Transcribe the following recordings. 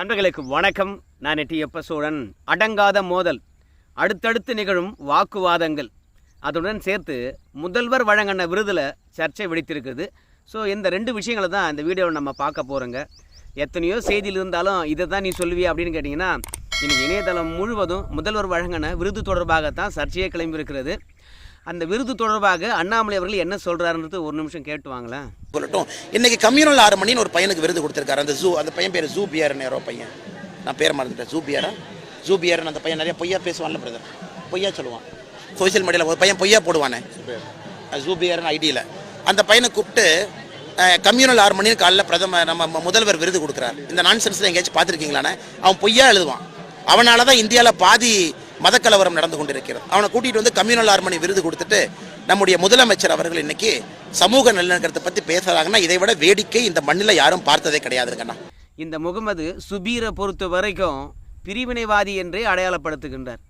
நண்பர்களுக்கு வணக்கம். நான் டி. எப்ப சோழன். அடங்காத மோதல். அடுத்தடுத்து நிகழும் வாக்குவாதங்கள். அதுடன் சேர்த்து முதல்வர் வழங்கின விருதில் சர்ச்சை வெடித்திருக்குது. ஸோ இந்த ரெண்டு விஷயங்களை தான் இந்த வீடியோவில் நம்ம பார்க்க போகிறோங்க எத்தனையோ செய்தியில் இருந்தாலும் இதை தான் நீ சொல்லுவியா அப்படின்னு கேட்டிங்கன்னா இன்னைக்கு இணையதளம் முழுவதும் முதல்வர் வழங்கின விருது தொடர்பாகத்தான் சர்ச்சையே கிளம்பியிருக்கிறது. அந்த விருது தொடர்பாக அண்ணாமலை அவர்கள் என்ன சொல்கிறாருன்றது ஒரு நிமிஷம் கேட்டு வாங்களேன். சொல்லட்டும். இன்னைக்கு கம்யூனல் ஆறு மணின்னு ஒரு பையனுக்கு விருது கொடுத்துருக்காரு. அந்த ஜூ அந்த பையன் பேர் ஜூ பியர்னு யாரோ பையன். நான் பேர் மறந்துட்டேன். ஜூ பியரா ஜூ பியர்னு அந்த பையன் நிறைய பொய்யா பேசுவான்ல பிரதர் பொய்யா சொல்லுவான். சோஷியல் மீடியாவில் ஒரு பையன் பொய்யா போடுவானே. ஜூ பியர்னு ஐடியில் அந்த பையனை கூப்பிட்டு கம்யூனல் ஆறு மணிக்கு காலைல பிரதம நம்ம முதல்வர் விருது கொடுக்குறாரு. இந்த நான்சென்ஸில் எங்கேயாச்சும் பார்த்துருக்கீங்களானே? அவன் பொய்யா எழுதுவான். அவனால தான் இந்தியாவில் பாதி மதக்கலவரம் நடந்து கொண்டிருக்கிறது. அவனை கூட்டிகிட்டு வந்து கம்யூனல் ஆறு விருது கொடுத்துட்டு நம்முடைய முதலமைச்சர் அவர்கள் இன்னைக்கு சமூக நல்லிணக்கத்தை பற்றி பேசுகிறாங்கன்னா இதை விட வேடிக்கை இந்த மண்ணில் யாரும் பார்த்ததே கிடையாதுங்கண்ணா இந்த முகமது சுபீரை பொறுத்த வரைக்கும் பிரிவினைவாதி என்றே அடையாளப்படுத்துகின்றார்.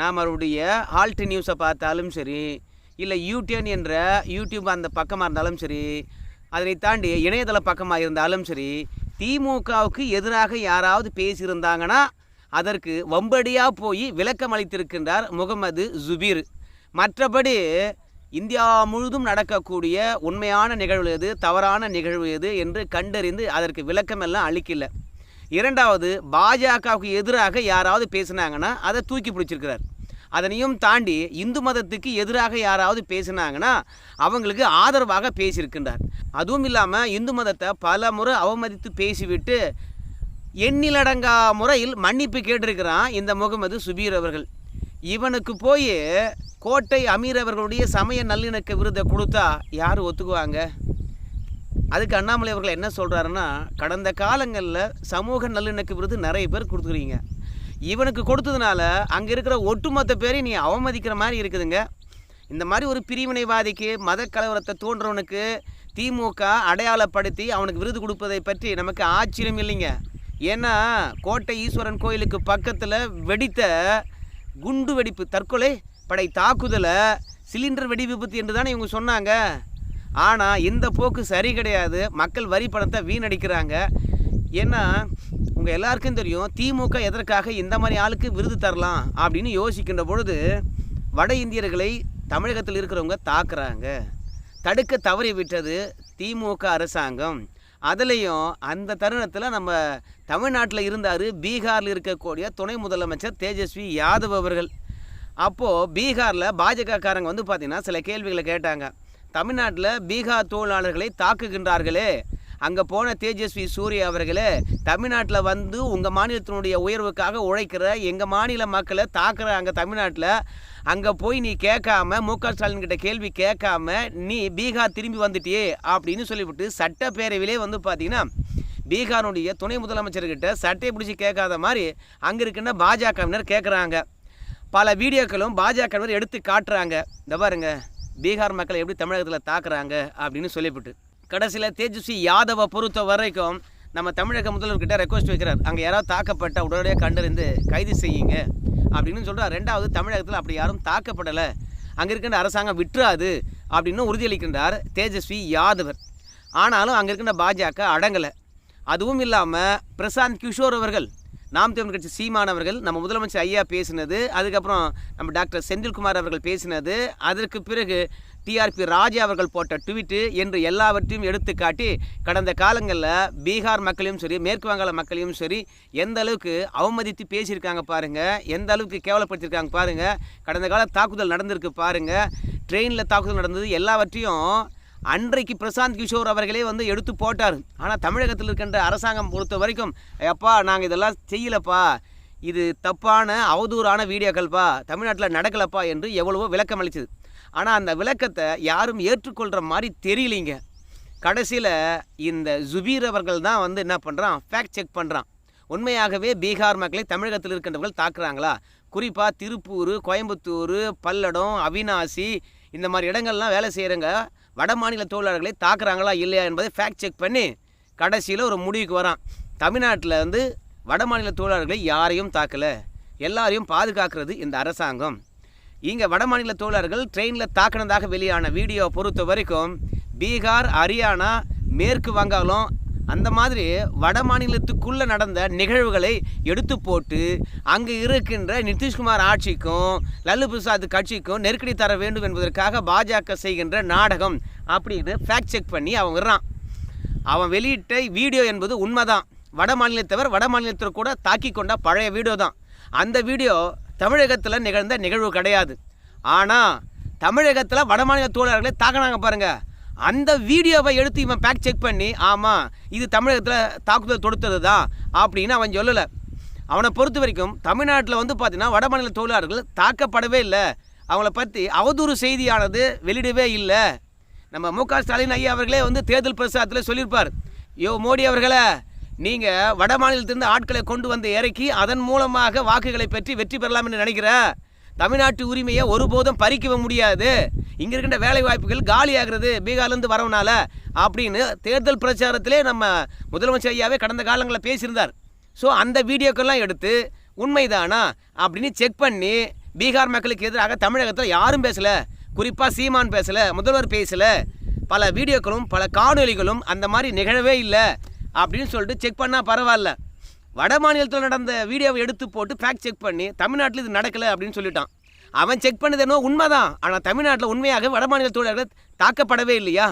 நாம் அவருடைய ஆல்ட் நியூஸை பார்த்தாலும் சரி இல்லை யூடியூன் என்ற யூடியூப் அந்த பக்கமாக இருந்தாலும் சரி அதனை தாண்டி இணையதள பக்கமாக இருந்தாலும் சரி திமுகவுக்கு எதிராக யாராவது பேசியிருந்தாங்கன்னா அதற்கு வம்படியாக போய் விளக்கம் அளித்திருக்கின்றார் முகமது ஜுபீர். மற்றபடி இந்தியா முழுதும் நடக்கக்கூடிய உண்மையான நிகழ்வு எது தவறான நிகழ்வு எது என்று கண்டறிந்து அதற்கு விளக்கமெல்லாம் அளிக்கல. இரண்டாவது பாஜகவுக்கு எதிராக யாராவது பேசினாங்கன்னா அதை தூக்கி பிடிச்சிருக்கிறார். அதனையும் தாண்டி இந்து மதத்துக்கு எதிராக யாராவது பேசினாங்கன்னா அவங்களுக்கு ஆதரவாக பேசியிருக்கின்றார். அதுவும் இல்லாமல் இந்து மதத்தை பல முறை அவமதித்து பேசிவிட்டு எண்ணிலடங்கா முறையில் மன்னிப்பு கேட்டிருக்கிறான் இந்த முகமது சுபீர் அவர்கள். இவனுக்கு போய் கோட்டை அமீர் அவர்களுடைய சமய நல்லிணக்க விருதை கொடுத்தா யார் ஒத்துக்குவாங்க? அதுக்கு அண்ணாமலை அவர்கள் என்ன சொல்கிறாருன்னா கடந்த காலங்களில் சமூக நல்லிணக்க விருது நிறைய பேர் கொடுத்துக்கிறீங்க. இவனுக்கு கொடுத்ததுனால அங்கே இருக்கிற ஒட்டுமொத்த பேரையும் நீ அவமதிக்கிற மாதிரி இருக்குதுங்க. இந்த மாதிரி ஒரு பிரிவினைவாதிக்கு மத கலவரத்தை தோன்றவனுக்கு திமுக அடையாளப்படுத்தி அவனுக்கு விருது கொடுப்பதை பற்றி நமக்கு ஆச்சரியம் இல்லைங்க. ஏன்னா கோட்டை ஈஸ்வரன் கோயிலுக்கு பக்கத்தில் வெடித்த குண்டு வெடிப்பு தற்கொலை படை தாக்குதலை சிலிண்டர் வெடி விபத்து என்று தானே இவங்க சொன்னாங்க. ஆனால் இந்த போக்கு சரி கிடையாது. மக்கள் வரி பணத்தை வீணடிக்கிறாங்க. ஏன்னா உங்கள் எல்லாருக்கும் தெரியும் திமுக எதற்காக இந்த மாதிரி ஆளுக்கு விருது தரலாம் அப்படின்னு யோசிக்கின்ற பொழுது வட இந்தியர்களை தமிழகத்தில் இருக்கிறவங்க தாக்குறாங்க. தடுக்க தவறி விட்டது திமுக அரசாங்கம். அதுலேயும் அந்த தருணத்தில் நம்ம தமிழ்நாட்டில் இருந்தார் பீகாரில் இருக்கக்கூடிய துணை முதலமைச்சர் தேஜஸ்வி யாதவ் அவர்கள். அப்போது பீகாரில் பாஜகக்காரங்க வந்து பார்த்திங்கன்னா சில கேள்விகளை கேட்டாங்க. தமிழ்நாட்டில் பீகார் தொழிலாளர்களை தாக்குகின்றார்களே. அங்கே போன தேஜஸ்வி சூர்யா அவர்களே தமிழ்நாட்டில் வந்து உங்கள் மாநிலத்தினுடைய உயர்வுக்காக உழைக்கிற எங்கள் மாநில மக்களை தாக்குறாங்க தமிழ்நாட்டில் அங்கே போய் நீ கேட்காம மு க ஸ்டாலின் கிட்ட கேள்வி கேட்காம நீ பீகார் திரும்பி வந்துட்டியே அப்படின்னு சொல்லிவிட்டு சட்டப்பேரவையிலே வந்து பார்த்தீங்கன்னா பீகாருடைய துணை முதலமைச்சர்கிட்ட சட்டையை பிடிச்சி கேட்காத மாதிரி அங்கே இருக்கின்ற பாஜகவினர் கேட்குறாங்க பல வீடியோக்களும் பாஜகவினர் எடுத்து காட்டுறாங்க. இந்த பாருங்க பீகார் மக்களை எப்படி தமிழகத்தில் தாக்குறாங்க அப்படின்னு சொல்லிவிட்டு. கடைசியில் தேஜஸ்வி யாதவை பொறுத்த வரைக்கும் நம்ம தமிழக முதல்வர்கிட்ட ரெக்வஸ்ட் வைக்கிறார். அங்கே யாராவது தாக்கப்பட்ட உடனடியாக கண்டறிந்து கைது செய்யுங்க. அப்படின்னு சொல்கிறார் ரெண்டாவது தமிழகத்தில் அப்படி யாரும் தாக்கப்படலை. அங்கே இருக்கின்ற அரசாங்கம் விட்டுறாது அப்படின்னு உறுதியளிக்கின்றார் தேஜஸ்வி யாதவர். ஆனாலும் அங்கே இருக்கின்ற பாஜக அடங்கலை. அதுவும் இல்லாமல் பிரசாந்த் கிஷோர் அவர்கள் நாம் தமிழ் கட்சி சீமானவர்கள் நம்ம முதலமைச்சர் ஐயா பேசினது அதுக்கப்புறம் நம்ம டாக்டர் செந்தில்குமார் அவர்கள் பேசினது அதற்கு பிறகு டிஆர்பி ராஜா அவர்கள் போட்ட ட்வீட்டு என்று எல்லாவற்றையும் எடுத்து காட்டி கடந்த காலங்களில் பீகார் மக்களையும் சரி மேற்கு வங்காள மக்களையும் சரி எந்த அளவுக்கு அவமதித்து பேசியிருக்காங்க பாருங்கள் எந்த அளவுக்கு கேவலப்படுத்தியிருக்காங்க பாருங்கள் கடந்த கால தாக்குதல் நடந்திருக்கு பாருங்கள் ட்ரெயினில் தாக்குதல் நடந்தது எல்லாவற்றையும் அன்றைக்கு பிரசாந்த் கிஷோர் அவர்களே வந்து எடுத்து போட்டார். ஆனால் தமிழகத்தில் இருக்கின்ற அரசாங்கம் பொறுத்த வரைக்கும் அப்பா நாங்கள் இதெல்லாம் செய்யலப்பா இது தப்பான அவதூறான வீடியோக்கள்ப்பா தமிழ்நாட்டில் நடக்கலப்பா என்று எவ்வளவோ விளக்கம் அளிச்சது ஆனால் அந்த விளக்கத்தை யாரும் ஏற்றுக்கொள்கிற மாதிரி தெரியலைங்க. கடைசியில் இந்த ஜுபீர் அவர்கள் தான் வந்து என்ன பண்ணுறான் ஃபேக்ட் செக் பண்ணுறான் உண்மையாகவே பீகார் மக்களை தமிழகத்தில் இருக்கின்றவர்கள் தாக்குறாங்களா? குறிப்பாக திருப்பூர் கோயம்புத்தூர் பல்லடம் அவினாசி இந்த மாதிரி இடங்கள்லாம் வேலை செய்கிறவங்க வட மாநில தொழிலாளர்களை தாக்குறாங்களா இல்லையா என்பதை ஃபேக்ட் செக் பண்ணி கடைசியில் ஒரு முடிவுக்கு வரான். தமிழ்நாட்டில் வந்து வட மாநில தொழிலாளர்களை யாரையும் தாக்கலை. எல்லாரையும் பாதுகாக்கிறது இந்த அரசாங்கம். இங்கே வடமாநில தோழர்கள் ட்ரெயினில் தாக்கினதாக வெளியான வீடியோ பொறுத்த வரைக்கும் பீகார் ஹரியானா மேற்கு வங்காளம் அந்த மாதிரி வட மாநிலத்துக்குள்ளே நடந்த நிகழ்வுகளை எடுத்து போட்டு அங்கே இருக்கின்ற நிதிஷ்குமார் ஆட்சிக்கும் லல்லு பிரசாத் கட்சிக்கும் நெருக்கடி தர வேண்டும் என்பதற்காக பாஜக செய்கின்ற நாடகம் அப்படின்னு ஃபேக்ட் செக் பண்ணி அவன் விடுறான். அவன் வெளியிட்ட வீடியோ என்பது உண்மைதான். வட மாநிலத்தவர் வட மாநிலத்தில் கூட தாக்கி கொண்ட பழைய வீடியோ தான். அந்த வீடியோ தமிழகத்தில் நிகழ்ந்த நிகழ்வு கிடையாது. ஆனால் தமிழகத்தில் வடமாநில தொழிலாளர்களை தாக்கினாங்க பாருங்கள் அந்த வீடியோவை எடுத்து இவன் பேக் செக் பண்ணி ஆமாம் இது தமிழகத்தில் தாக்குதல் தொடுத்தது தான் அப்படின்னு அவன் சொல்லலை. அவனை பொறுத்த வரைக்கும் தமிழ்நாட்டில் வந்து பார்த்தீங்கன்னா வட மாநில தொழிலாளர்கள் தாக்கப்படவே இல்லை. அவங்கள பற்றி அவதூறு செய்தியானது வெளியிடவே இல்லை. நம்ம மு க ஸ்டாலின் ஐயா அவர்களே வந்து தேர்தல் பிரசாரத்தில் சொல்லியிருப்பார். யோ மோடி அவர்களே நீங்கள் வட மாநிலத்திலிருந்து ஆட்களை கொண்டு வந்து இறக்கி அதன் மூலமாக வாக்குகளை பெற்று வெற்றி பெறலாம் என்று நினைக்கிற தமிழ்நாட்டு உரிமையை ஒருபோதும் பறிக்கவே முடியாது. இங்கே இருக்கின்ற வேலை வாய்ப்புகள் காலியாகிறது பீகார்லேருந்து வரவனால அப்படின்னு தேர்தல் பிரச்சாரத்திலே நம்ம முதலமைச்சர் ஐயாவே கடந்த காலங்களில் பேசியிருந்தார். ஸோ அந்த வீடியோக்கெல்லாம் எடுத்து உண்மைதானா அப்படின்னு செக் பண்ணி பீகார் மக்களுக்கு எதிராக தமிழகத்தில் யாரும் பேசலை. குறிப்பாக சீமான் பேசலை முதல்வர் பேசலை. பல வீடியோக்களும் பல காணொலிகளும் அந்த மாதிரி நிகழவே இல்லை. அப்படின்னு சொல்லிட்டு செக் பண்ணால் பரவாயில்ல. வட மாநிலத்தில் நடந்த வீடியோவை எடுத்து போட்டு ஃபேக்ட் செக் பண்ணி தமிழ்நாட்டில் இது நடக்கலை அப்படின்னு சொல்லிட்டான். அவன் செக் பண்ணது என்னவோ உண்மைதான். ஆனால் தமிழ்நாட்டில் உண்மையாக வட மாநில தொழிலாளர்கள் தாக்கப்படவே இல்லையா?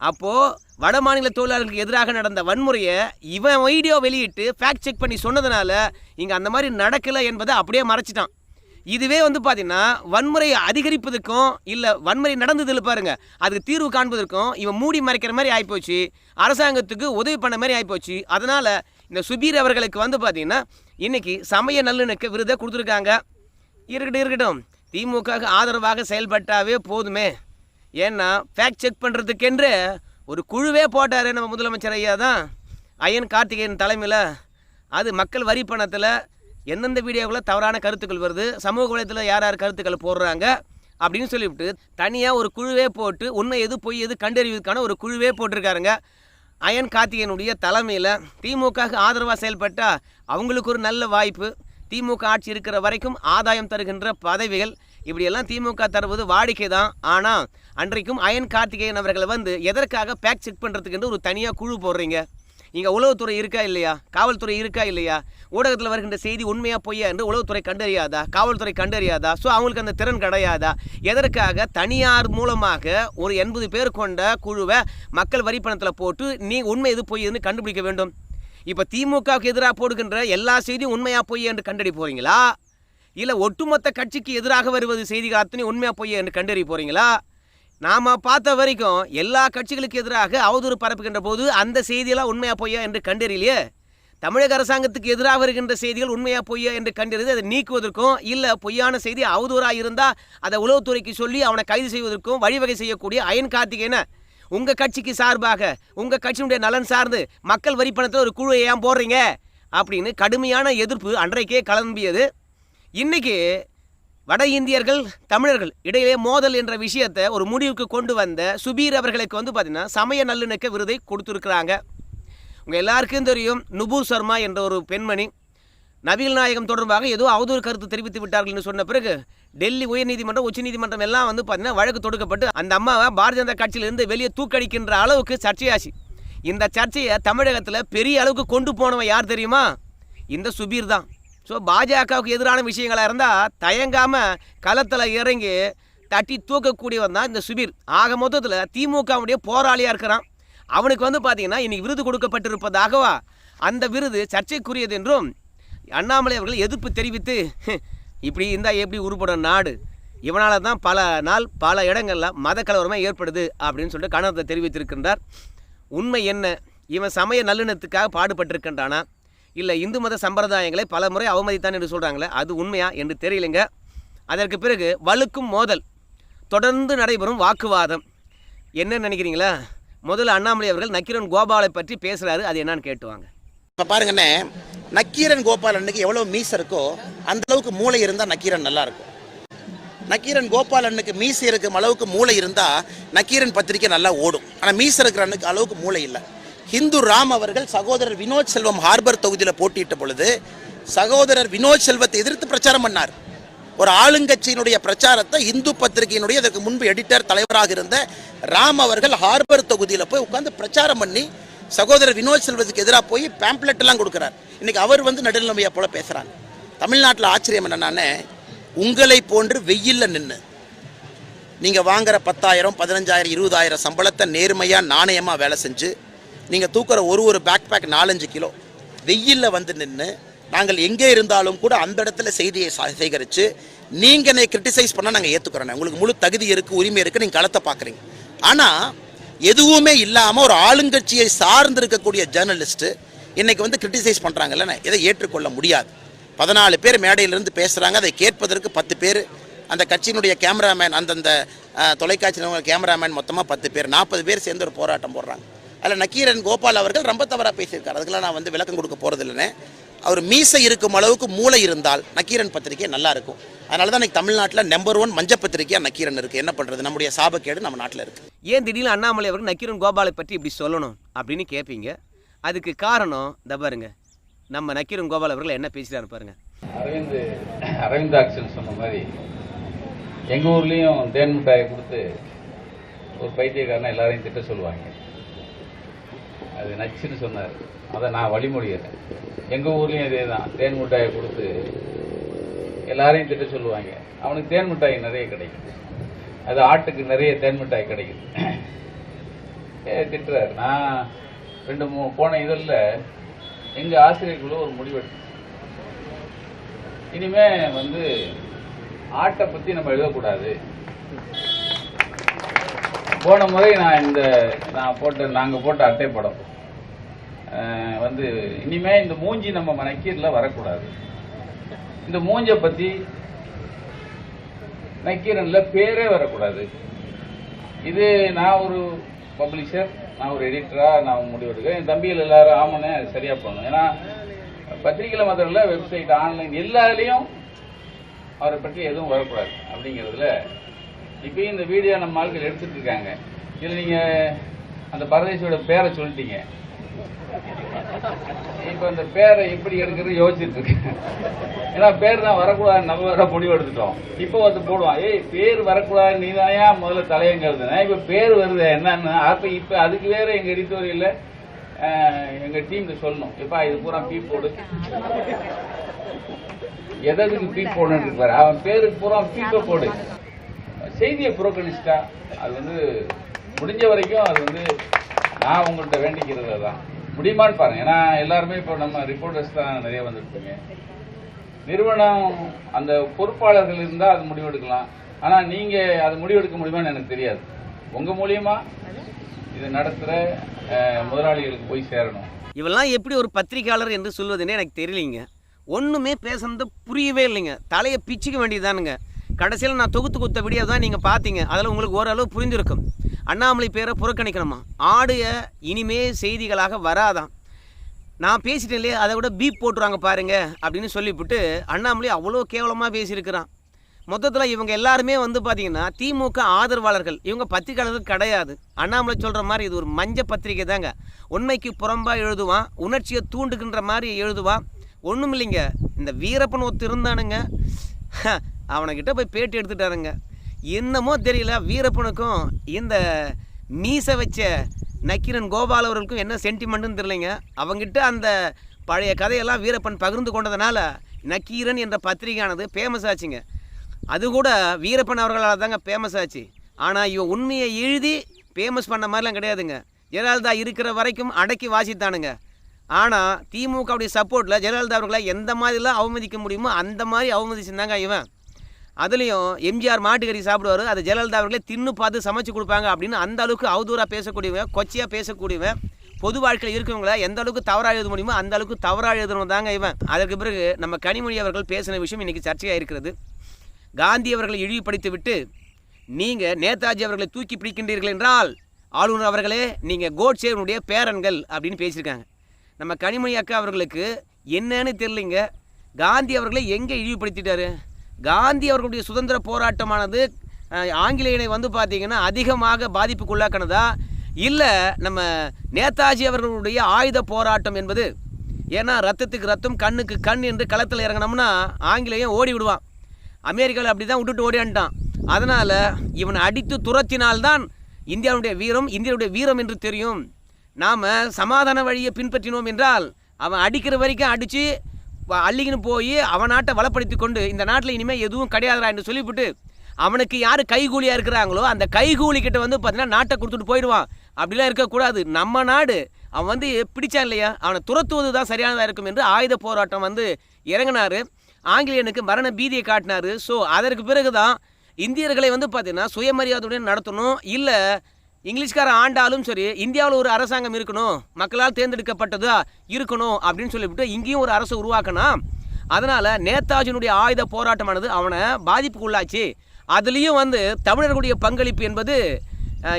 அப்போது வட மாநில தொழிலாளர்களுக்கு எதிராக நடந்த வன்முறையை இவன் வீடியோ வெளியிட்டு ஃபேக்ட் செக் பண்ணி சொன்னதுனால இங்கே அந்த மாதிரி நடக்கலை என்பதை அப்படியே மறைச்சிட்டான். இதுவே வந்து பார்த்தீங்கன்னா வன்முறையை அதிகரிப்பதற்கும் இல்லை வன்முறை நடந்ததில் பாருங்கள் அதுக்கு தீர்வு காண்பதற்கும் இவன் மூடி மறைக்கிற மாதிரி ஆகிப்போச்சு அரசாங்கத்துக்கு உதவி பண்ண மாதிரி ஆகிப்போச்சு அதனால் இந்த சுபீர் அவர்களுக்கு வந்து பார்த்தீங்கன்னா இன்றைக்கி சமய நல்லிணக்க விருதை கொடுத்துருக்காங்க. இருக்கட்டும் இருக்கட்டும். திமுக ஆதரவாக செயல்பட்டாவே போதுமே. ஏன்னா ஃபேக்ட் செக் பண்ணுறதுக்கென்று ஒரு குழுவே போட்டார் நம்ம முதலமைச்சர் ஐயா தான். ஐயன் கார்த்திகேயன் தலைமையில் அது மக்கள் வரி பணத்தில் எந்தெந்த வீடியோக்குள்ள தவறான கருத்துக்கள் வருது சமூக வலைத்தில் யார் யார் கருத்துக்கள் போடுறாங்க அப்படின்னு சொல்லிவிட்டு தனியாக ஒரு குழுவே போட்டு உண்மை எது பொய் எது கண்டறிவதற்கான ஒரு குழுவே போட்டிருக்காருங்க. அயன் கார்த்திகேயனுடைய தலைமையில் திமுக ஆதரவாக செயல்பட்டால் அவங்களுக்கு ஒரு நல்ல வாய்ப்பு. திமுக ஆட்சி இருக்கிற வரைக்கும் ஆதாயம் தருகின்ற பதவிகள் இப்படியெல்லாம் திமுக தருவது வாடிக்கை தான் ஆனால் அன்றைக்கும் அயன் கார்த்திகேயன் அவர்களை வந்து எதற்காக பேக் செக் பண்ணுறதுக்கு ஒரு தனியாக குழு போடுறீங்க? இங்கே உளவுத்துறை இருக்கா இல்லையா? காவல்துறை இருக்கா இல்லையா? ஊடகத்தில் வருகின்ற செய்தி உண்மையாக பொய்யா என்று உளவுத்துறை கண்டறியாதா? காவல்துறை கண்டறியாதா? ஸோ அவங்களுக்கு அந்த திறன் கிடையாதா? எதற்காக தனியார் மூலமாக ஒரு எண்பது பேர் கொண்ட குழுவை மக்கள் வரி பணத்தில் போட்டு நீ உண்மை எது பொய்ன்னு கண்டுபிடிக்க வேண்டும்? இப்போ திமுகவுக்கு எதிராக போடுகின்ற எல்லா செய்தியும் உண்மையாக பொய் என்று கண்டறி போகிறீங்களா இல்லை ஒட்டுமொத்த கட்சிக்கு எதிராக வருவது செய்திகள் அத்தனை உண்மையாக பொய் என்று கண்டறி போகிறீங்களா நாம் பார்த்த வரைக்கும் எல்லா கட்சிகளுக்கு எதிராக அவதூறு பரப்புகின்ற போது அந்த செய்தியெல்லாம் உண்மையா பொய்யா என்று கண்டறியலையே? தமிழக அரசாங்கத்துக்கு எதிராக வருகின்ற செய்திகள் உண்மையா பொய்யா என்று கண்டறிந்து அதை நீக்குவதற்கும் இல்லை பொய்யான செய்தி அவதூறாக இருந்தால் அதை உளவுத்துறைக்கு சொல்லி அவனை கைது செய்வதற்கும் வழிவகை செய்யக்கூடிய அயன் கார்த்திகேயனை உங்கள் கட்சிக்கு சார்பாக உங்கள் கட்சியினுடைய நலன் சார்ந்து மக்கள் வரி பணத்தில் ஒரு குழுவை ஏன் போடுறீங்க? அப்படின்னு கடுமையான எதிர்ப்பு அன்றைக்கே கிளம்பியது. இன்னைக்கு வட இந்தியர்கள் தமிழர்கள் இடையே மோதல் என்ற விஷயத்தை ஒரு முடிவுக்கு கொண்டு வந்த சுபீர் அவர்களுக்கு வந்து பார்த்தீங்கன்னா சமய நல்லிணக்க விருதை கொடுத்துருக்குறாங்க. உங்கள் எல்லாருக்கும் தெரியும் நுபூர் சர்மா என்ற ஒரு பெண்மணி. நபிகள் நாயகம் தொடர்பாக ஏதோ அவதூறு கருத்து தெரிவித்து விட்டார்கள் என்று சொன்ன பிறகு டெல்லி உயர்நீதிமன்றம் உச்சநீதிமன்றம் எல்லாம் வந்து பார்த்தீங்கன்னா வழக்கு தொடுக்கப்பட்டு அந்த அம்மாவை பாரதிய ஜனதா கட்சியிலிருந்து வெளியே தூக்கடிக்கின்ற அளவுக்கு சர்ச்சையாச்சு. இந்த சர்ச்சையை தமிழகத்தில் பெரிய அளவுக்கு கொண்டு போனவன் யார் தெரியுமா? இந்த சுபீர் தான். ஸோ பாஜகவுக்கு எதிரான விஷயங்களாக இருந்தால் தயங்காமல் களத்தில் இறங்கி தட்டி தூக்கக்கூடியவன் தான் இந்த சுபீர். ஆக மொத்தத்தில் திமுகவுடைய போராளியாக இருக்கிறான். அவனுக்கு வந்து பார்த்தீங்கன்னா இன்றைக்கி விருது கொடுக்கப்பட்டிருப்பதாகவா அந்த விருது சர்ச்சைக்குரியது என்றும் அண்ணாமலை அவர்கள் எதிர்ப்பு தெரிவித்து இப்படி இருந்தால் எப்படி உருப்படும் நாடு? இவனால் தான் பல நாள் பல இடங்களில் மத ஏற்படுது அப்படின்னு சொல்லிட்டு கணத்தை தெரிவித்திருக்கின்றார். உண்மை என்ன? இவன் சமய நல்லிணத்துக்காக பாடுபட்டிருக்கின்றானா? இல்லை இந்து மத சம்பிரதாயங்களை பல முறை அவமதித்தான் என்று சொல்கிறாங்களே அது உண்மையா என்று தெரியலைங்க. அதற்கு பிறகு வலுக்கும் மோதல் தொடர்ந்து நடைபெறும் வாக்குவாதம். என்ன நினைக்கிறீங்களா? முதல்ல அண்ணாமலை அவர்கள் நக்கீரன் கோபாலை பற்றி பேசுகிறாரு அது என்னன்னு கேட்டுவாங்க இப்போ பாருங்கண்ணே நக்கீரன் கோபாலனுக்கு எவ்வளோ மீச இருக்கோ அந்த அளவுக்கு மூளை இருந்தால் நக்கீரன் நல்லா இருக்கும். நக்கீரன் கோபாலனுக்கு மீசை இருக்கும் அளவுக்கு மூளை இருந்தால் நக்கீரன் பத்திரிக்கை நல்லா ஓடும். ஆனால் மீசை இருக்கிற அண்ணுக்கு அளவுக்கு மூளை இல்லை. ஹிந்து ராம் அவர்கள் சகோதரர் வினோத் செல்வம் ஹார்பர் தொகுதியில் போட்டியிட்ட பொழுது சகோதரர் வினோத் செல்வத்தை எதிர்த்து பிரச்சாரம் பண்ணார். ஒரு ஆளுங்கட்சியினுடைய பிரச்சாரத்தை இந்து பத்திரிகையினுடைய அதற்கு முன்பு எடிட்டர் தலைவராக இருந்த ராம் அவர்கள் ஹார்பர் தொகுதியில் போய் உட்காந்து பிரச்சாரம் பண்ணி சகோதரர் வினோத் செல்வத்துக்கு எதிராக போய் பேம்ப்ளெட் எல்லாம் கொடுக்குறார். இன்னைக்கு அவர் வந்து நடுநிலைமையை போல பேசுறாங்க. தமிழ்நாட்டில் ஆச்சரியம் என்னன்னானே உங்களை போன்று வெயில்ல நின்று நீங்கள் வாங்குற பத்தாயிரம் பதினஞ்சாயிரம் இருபதாயிரம் சம்பளத்தை நேர்மையாக நாணயமாக வேலை செஞ்சு நீங்கள் தூக்குற ஒரு ஒரு பேக் பேக் நாலஞ்சு கிலோ. வெயிலில் வந்து நின்று நாங்கள் எங்கே இருந்தாலும் கூட அந்த இடத்துல செய்தியை சேகரித்து நீங்கள் என்னை கிரிட்டிசைஸ் பண்ணால் நாங்கள் ஏற்றுக்கிறோம் உங்களுக்கு முழு தகுதி இருக்குது உரிமை இருக்குது நீங்கள் களத்தை பார்க்குறீங்க ஆனால் எதுவுமே இல்லாமல் ஒரு ஆளுங்கட்சியை சார்ந்து இருக்கக்கூடிய ஜேர்னலிஸ்ட்டு இன்றைக்கி வந்து கிரிட்டிசைஸ் பண்ணுறாங்கல்ல இதை ஏற்றுக்கொள்ள முடியாது. பதினாலு பேர் மேடையிலிருந்து பேசுகிறாங்க அதை கேட்பதற்கு பத்து பேர் அந்த கட்சியினுடைய கேமராமேன் அந்தந்த தொலைக்காட்சியில் தொலைக்காட்சி கேமராமேன் மொத்தமாக பத்து பேர் நாற்பது பேர் சேர்ந்து ஒரு போராட்டம் போடுறாங்க. அதில் நக்கீரன் கோபால் அவர்கள் ரொம்ப தவறாக பேசியிருக்காரு. அதுக்கெல்லாம் நான் வந்து விளக்கம் கொடுக்க போகிறது இல்லைன்னு அவர் மீசை இருக்கும் அளவுக்கு மூளை இருந்தால் நக்கீரன் பத்திரிகை நல்லா இருக்கும். அதனால தான் இன்னைக்கு தமிழ்நாட்டில் நம்பர் ஒன் மஞ்ச பத்திரிகையாக நக்கீரன் இருக்குது என்ன பண்ணுறது நம்முடைய சாபக்கேடு நம்ம நாட்டில் இருக்குது ஏன் திடீர்னு அண்ணாமலை அவர்கள் நக்கீரன் கோபாலை பற்றி இப்படி சொல்லணும் அப்படின்னு கேட்பீங்க அதுக்கு காரணம் இந்த பாருங்க. நம்ம நக்கீரன் கோபால் அவர்கள் என்ன பேசுகிறாரு பாருங்க. அரவிந்த் அரவிந்தாக்ஷன் சொன்ன மாதிரி எங்கள் ஊர்லேயும் தேன் மிட்டாயை கொடுத்து ஒரு பைத்தியக்காரனை எல்லாரையும் திட்ட சொல்லுவாங்க. அது நச்சுன்னு சொன்னார். அதை நான் வழிமொழிகிறேன் எங்கள் ஊர்லேயும் இதே தான் தேன் மிட்டாயை கொடுத்து எல்லாரையும் திட்ட சொல்லுவாங்க. அவனுக்கு தேன் மிட்டாய் நிறைய கிடைக்கும் அது ஆட்டுக்கு நிறைய தேன் மிட்டாய் கிடைக்குது. ஏ திட்டுறாரு. நான் ரெண்டு மூணு போன இதழில் எங்கள் ஆசிரியர்களும் ஒரு முடிவெடுத்து இனிமே வந்து ஆட்டை பற்றி நம்ம எழுதக்கூடாது. போன முறை நான் இந்த நான் போட்ட நாங்கள் போட்ட அட்டை படம் வந்து இனிமே இந்த மூஞ்சி நம்ம நக்கீரில் வரக்கூடாது. இந்த மூஞ்சை பத்தி நக்கீரன்ல பேரே வரக்கூடாது. இது நான் ஒரு பப்ளிஷர் நான் ஒரு எடிட்டரா நான் முடிவெடுக்கிறேன் என் தம்பிகள் எல்லாரும் ஆமனே அது சரியா பண்ணணும் ஏன்னா பத்திரிகையில் மாத்திரம் இல்லை வெப்சைட் ஆன்லைன் எல்லாத்துலேயும் அவரை பற்றி எதுவும் வரக்கூடாது அப்படிங்கிறதுல இப்பயும் இந்த வீடியோ நம்ம ஆட்கள் எடுத்துட்டு இருக்காங்க. இதில் நீங்கள் அந்த பரதேசியோட பேரை சொல்லிட்டீங்க. இப்போ அந்த பேரை எப்படி எடுக்கிறது யோசிச்சுட்டு இருக்கேன். ஏன்னா பேர் தான் வரக்கூடாது நம்ம வேற முடிவு எடுத்துட்டோம். இப்போ வந்து போடுவான் ஏய் பேர் வரக்கூடாது நீ தானே முதல்ல தலையங்கிறதுனா இப்போ பேர் வருது என்னன்னு? அப்போ இப்போ அதுக்கு வேற எங்க எடிட்டோரியல்ல எங்க டீம்ல சொல்லணும். எப்பா இது பூரா பீ போடு. எதற்கு பீ போடணும் இருப்பாரு அவன் பேருக்கு பூரா பீப்பை போடு. செய்தியை புறக்கணிச்சிட்டா அது வந்து முடிஞ்ச வரைக்கும் அது வந்து நான் உங்கள்கிட்ட வேண்டிக்கிறது தான் முடியுமான்னு பாருங்க. ஏன்னா எல்லாருமே இப்போ நம்ம ரிப்போர்ட்டர்ஸ் தான் நிறைய வந்திருப்பீங்க. நிறுவனம் அந்த பொறுப்பாளர்கள் இருந்தால் அது முடிவெடுக்கலாம். ஆனால் நீங்கள் அது முடிவெடுக்க முடியுமான்னு எனக்கு தெரியாது. உங்கள் மூலியமா இதை நடத்துகிற முதலாளிகளுக்கு போய் சேரணும். இவெல்லாம் எப்படி ஒரு பத்திரிக்கையாளர் என்று சொல்வதுன்னு எனக்கு தெரியலீங்க. ஒன்றுமே பேசுனது புரியவே இல்லைங்க. தலையை பிச்சுக்க வேண்டியதானுங்க கடைசியில் நான் தொகுத்து கொடுத்த வீடியோ தான் நீங்கள் பார்த்தீங்க. அதில் உங்களுக்கு ஓரளவு புரிஞ்சிருக்கும் அண்ணாமலை பேரை புறக்கணிக்கணுமா? ஆடிய இனிமே செய்திகளாக வராதான் நான் பேசிட்டேன் அதை விட பீப் போட்டுருவாங்க பாருங்கள் அப்படின்னு சொல்லிவிட்டு அண்ணாமலை அவ்வளோ கேவலமாக பேசியிருக்கிறான். மொத்தத்தில் இவங்க எல்லாருமே வந்து பார்த்தீங்கன்னா திமுக ஆதரவாளர்கள். இவங்க பத்திரிகையாளர்கள் கிடையாது. அண்ணாமலை சொல்கிற மாதிரி இது ஒரு மஞ்ச பத்திரிகை தாங்க. உண்மைக்கு புறம்பாக எழுதுவான் உணர்ச்சியை தூண்டுகின்ற மாதிரி எழுதுவான். ஒன்றும் இல்லைங்க இந்த வீரப்பன் ஒருத்தர் இருந்தானுங்க. அவனைக்கிட்ட போய் பேட்டி எடுத்துட்டாருங்க. என்னமோ தெரியல வீரப்பனுக்கும் இந்த மீசை வச்ச நக்கிரன் கோபால் அவர்களுக்கும் என்ன சென்டிமெண்ட்டுன்னு தெரியலைங்க. அவங்ககிட்ட அந்த பழைய கதையெல்லாம் வீரப்பன் பகிர்ந்து கொண்டதுனால நக்கீரன் என்ற பத்திரிகையானது ஃபேமஸ் ஆச்சுங்க. அது கூட வீரப்பன் அவர்களால் தாங்க ஃபேமஸ் ஆச்சு. ஆனால் இவன் உண்மையை எழுதி ஃபேமஸ் பண்ண மாதிரிலாம் கிடையாதுங்க. ஜெயலலிதா இருக்கிற வரைக்கும் அடக்கி வாசித்தானுங்க. ஆனால் திமுகவுடைய சப்போர்ட்டில் ஜெயலலிதா அவர்களை எந்த மாதிரிலாம் அவமதிக்க முடியுமோ அந்த மாதிரி அவமதிச்சிருந்தாங்க இவன். அதுலேயும் எம்ஜிஆர் மாட்டுக்கறி சாப்பிடுவார். அது ஜெயலலிதா அவர்களே தின்னு பார்த்து சமைச்சு கொடுப்பாங்க அப்படின்னு அந்த அளவுக்கு அவதூறாக பேசக்கூடியவன் கொச்சையாக பேசக்கூடியவன் பொது வாழ்க்கையில் இருக்கவங்கள எந்த அளவுக்கு தவறாக எழுத முடியுமோ அந்த அளவுக்கு தவறாக எழுதணும் தாங்க இவன். அதற்கு பிறகு நம்ம கனிமொழி அவர்கள் பேசின விஷயம் இன்றைக்கி சர்ச்சையாக இருக்கிறது. காந்தி அவர்களை இழிவுபடுத்தி விட்டு நீங்கள் நேதாஜி அவர்களை தூக்கி பிடிக்கின்றீர்கள் என்றால் ஆளுநர் அவர்களே நீங்கள் கோட்சேவனுடைய பேரன்கள் அப்படின்னு பேசியிருக்காங்க. நம்ம கனிமொழி அக்கா அவர்களுக்கு என்னன்னு தெரிலிங்க காந்தி அவர்களை எங்கே இழிவுபடுத்திட்டாரு? காந்தி அவர்களுடைய சுதந்திர போராட்டமானது ஆங்கிலேயனை வந்து பார்த்திங்கன்னா அதிகமாக பாதிப்புக்குள்ளாக்கினதா? இல்லை நம்ம நேதாஜி அவர்களுடைய ஆயுத போராட்டம் என்பது ஏன்னா ரத்தத்துக்கு ரத்தம் கண்ணுக்கு கண் என்று களத்தில் இறங்கினோம்னா ஆங்கிலேயம் ஓடி விடுவான். அமெரிக்காவில் அப்படி தான் விட்டுட்டு ஓடியான்ட்டான் அதனால் இவனை அடித்து துரத்தினால்தான் இந்தியாவுடைய வீரம் இந்தியாவுடைய வீரம் என்று தெரியும். நாம் சமாதான வழியை பின்பற்றினோம் என்றால் அவன் அடிக்கிற வரைக்கும் அடித்து அள்ளிக்கின்னு போய் அவன் நாட்டை வளப்படுத்தி கொண்டு இந்த நாட்டில் இனிமேல் எதுவும் கிடையாதுடா என்று சொல்லிவிட்டு அவனுக்கு யார் கைகூலியாக இருக்கிறாங்களோ அந்த கைகூலிக்கிட்ட வந்து பார்த்தீங்கன்னா நாட்டை கொடுத்துட்டு போயிடுவான். அப்படிலாம் இருக்கக்கூடாது. நம்ம நாடு அவன் வந்து பிடிச்சான் இல்லையா? அவனை துரத்துவது தான் சரியானதாக இருக்கும் என்று ஆயுத போராட்டம் வந்து இறங்கினார். ஆங்கிலேயனுக்கு மரண பீதியை காட்டினாரு. ஸோ அதற்கு பிறகு தான் இந்தியர்களை வந்து பார்த்தீங்கன்னா சுயமரியாதையுடன் நடத்தணும். இல்லை இங்கிலீஷ்காரன் ஆண்டாலும் சரி இந்தியாவில் ஒரு அரசாங்கம் இருக்கணும் மக்களால் தேர்ந்தெடுக்கப்பட்டதா இருக்கணும் அப்படின்னு சொல்லிவிட்டு இங்கேயும் ஒரு அரசு உருவாக்கினா அதனால் நேதாஜினுடைய ஆயுத போராட்டமானது அவனை பாதிப்புக்கு உள்ளாச்சு அதுலேயும் வந்து தமிழர்களுடைய பங்களிப்பு என்பது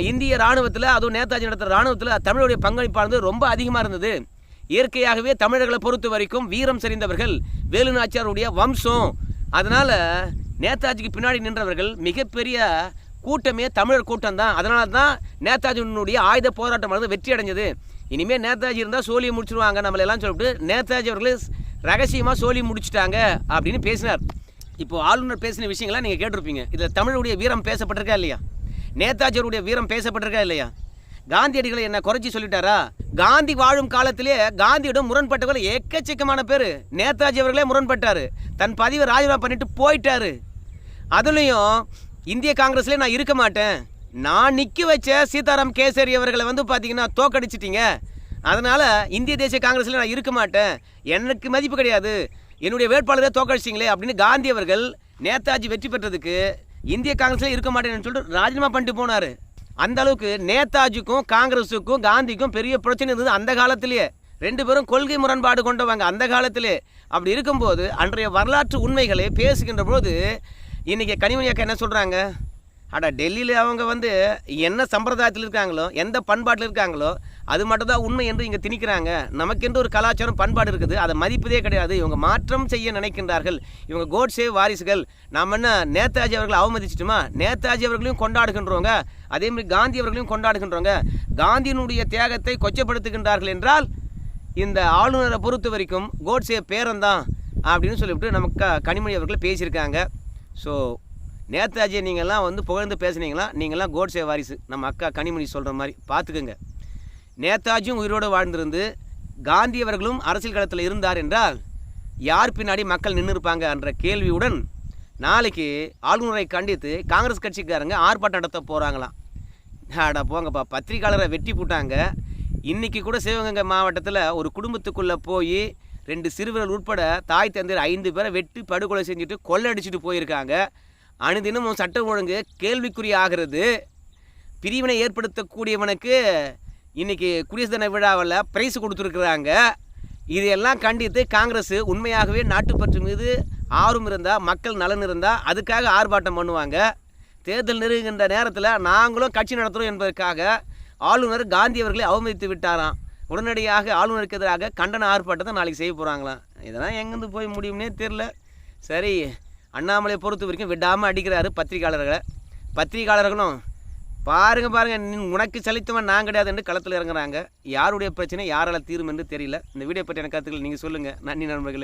இந்திய இராணுவத்தில் அதுவும் நேதாஜி நடத்துகிற இராணுவத்தில் தமிழருடைய பங்களிப்பானது ரொம்ப அதிகமாக இருந்தது. இயற்கையாகவே தமிழர்களை பொறுத்த வரைக்கும் வீரம் செறிந்தவர்கள் வேலு நாச்சியாருடைய வம்சம். அதனால் நேதாஜிக்கு பின்னாடி நின்றவர்கள் மிகப்பெரிய கூட்டமே தமிழர் கூட்டம் தான் அதனால தான் நேதாஜியினுடைய ஆயுத போராட்டமானது வெற்றி அடைஞ்சது. இனிமேல் நேதாஜி இருந்தால் சோழியை முடிச்சிருவாங்க நம்மளை எல்லாம் சொல்லிட்டு நேதாஜி அவர்கள் ரகசியமாக சோழி முடிச்சிட்டாங்க அப்படின்னு பேசினார். இப்போ ஆளுநர் பேசின விஷயங்கள்லாம் நீங்கள் கேட்டிருப்பீங்க. இதில் தமிழுடைய வீரம் பேசப்பட்டிருக்கா இல்லையா? நேதாஜியருடைய வீரம் பேசப்பட்டிருக்கா இல்லையா? காந்தியடிகளை என்ன குறைச்சி சொல்லிட்டாரா? காந்தி வாழும் காலத்திலே காந்தியிடம் முரண்பட்டவர்கள் எக்கச்சக்கமான பேர். நேதாஜி அவர்களே முரண்பட்டார். தன் பதிவை ராஜினாமா பண்ணிட்டு போயிட்டாரு. அதுலேயும் இந்திய காங்கிரஸ்ல நான் இருக்க மாட்டேன். நான் நிற்க வச்ச சீதாராம் கேசரி அவர்களை வந்து பார்த்தீங்கன்னா தோக்கடிச்சிட்டீங்க. அதனால் இந்திய தேசிய காங்கிரஸில் நான் இருக்க மாட்டேன். எனக்கு மதிப்பு கிடையாது. என்னுடைய வேட்பாளரை தோக்கடிச்சிங்களே அப்படின்னு காந்தி அவர்கள் நேதாஜி வெற்றி பெற்றதுக்கு இந்திய காங்கிரஸில் இருக்க மாட்டேன்னு சொல்லிட்டு ராஜினாமா பண்ணிட்டு போனார். அந்த அளவுக்கு நேதாஜிக்கும் காங்கிரஸுக்கும் காந்திக்கும் பெரிய பிரச்சனை இருந்தது அந்த காலத்திலேயே. ரெண்டு பேரும் கொள்கை முரண்பாடு கொண்டவங்க அந்த காலத்திலே. அப்படி இருக்கும்போது அன்றைய வரலாற்று உண்மைகளை பேசுகின்ற போது இன்றைக்கி கனிமணி அக்கா என்ன சொல்கிறாங்க அட டெல்லியில் அவங்க வந்து என்ன சம்பிரதாயத்தில் இருக்காங்களோ எந்த பண்பாட்டில் இருக்காங்களோ அது மட்டும்தான் உண்மை என்று இங்கே திணிக்கிறாங்க. நமக்கென்று ஒரு கலாச்சாரம் பண்பாடு இருக்குது. அதை மதிப்பதே கிடையாது. இவங்க மாற்றம் செய்ய நினைக்கின்றார்கள். இவங்க கோட்ஸே வாரிசுகள். நாம் என்ன நேதாஜி அவர்களை அவமதிச்சிட்டுமா? நேதாஜி அவர்களையும் கொண்டாடுகின்றோங்க. அதே மாதிரி காந்தி அவர்களையும் கொண்டாடுகின்றோங்க. காந்தியினுடைய தியாகத்தை கொச்சப்படுத்துகின்றார்கள் என்றால் இந்த ஆளுநரை பொறுத்த வரைக்கும் கோட்ஸே பேரன்தான் அப்படின்னு சொல்லிவிட்டு நமக்கு கனிமொழி அவர்கள் பேசியிருக்காங்க. ஸோ நேதாஜி நீங்கள்லாம் வந்து புகழ்ந்து பேசுனீங்களா? நீங்கள்லாம் கோட்ஸே வாரிசு. நம்ம அக்கா கனிமொழி சொல்கிற மாதிரி. பார்த்துக்குங்க நேதாஜியும் உயிரோடு வாழ்ந்திருந்து காந்தி அவர்களும் அரசியல் களத்தில் இருந்தார் என்றால் யார் பின்னாடி மக்கள் நின்று இருப்பாங்க என்ற கேள்வியுடன் நாளைக்கு ஆளுநரை கண்டித்து காங்கிரஸ் கட்சிக்காரங்க ஆர்ப்பாட்டம் நடத்த போகிறாங்களாம் ஆடா போங்கப்பா பத்திரிக்கையாளரை வெட்டி போட்டாங்க. இன்னைக்கு கூட சிவகங்கை மாவட்டத்தில் ஒரு குடும்பத்துக்குள்ளே போய் ரெண்டு சிறுவர்கள் உட்பட தாய் தந்தையர் ஐந்து பேரை வெட்டி படுகொலை செஞ்சுட்டு கொள்ளடிச்சிட்டு போயிருக்காங்க. அனுதினமும் சட்டம் ஒழுங்கு கேள்விக்குறி ஆகிறது. பிரிவினை ஏற்படுத்தக்கூடியவனுக்கு இன்னைக்கு குடியரசு தின விழாவில் பிரைஸ் கொடுத்துருக்குறாங்க. இதையெல்லாம் கண்டித்து காங்கிரஸ் உண்மையாகவே நாட்டுப்பற்று மீது ஆர்வம் இருந்தால் மக்கள் நலன் இருந்தால் அதுக்காக ஆர்ப்பாட்டம் பண்ணுவாங்க. தேர்தல் நெருங்குகின்ற நேரத்தில் நாங்களும் கட்சி நடத்துகிறோம் என்பதற்காக ஆளுநர் காந்தி அவர்களை அவமதித்து விட்டாராம். உடனடியாக ஆளுநருக்கு எதிராக கண்டன ஆர்ப்பாட்டத்தை நாளைக்கு செய்ய போகிறாங்களாம் இதெல்லாம் எங்கேருந்து போய் முடியும்னே தெரில சரி அண்ணாமலையை பொறுத்த வரைக்கும் விடாமல் அடிக்கிறாரு பத்திரிகையாளர்களை. பத்திரிகையாளர்களும் பாருங்க பாருங்க உனக்கு செலுத்தவன் நான் கிடையாது என்று களத்தில் இறங்குறாங்க. யாருடைய பிரச்சனை யாரால் தீரும் என்று தெரியல. இந்த வீடியோ பற்றி எனக்கு கருத்துக்கள் நீங்கள் சொல்லுங்கள் நன்றி நண்பர்களே.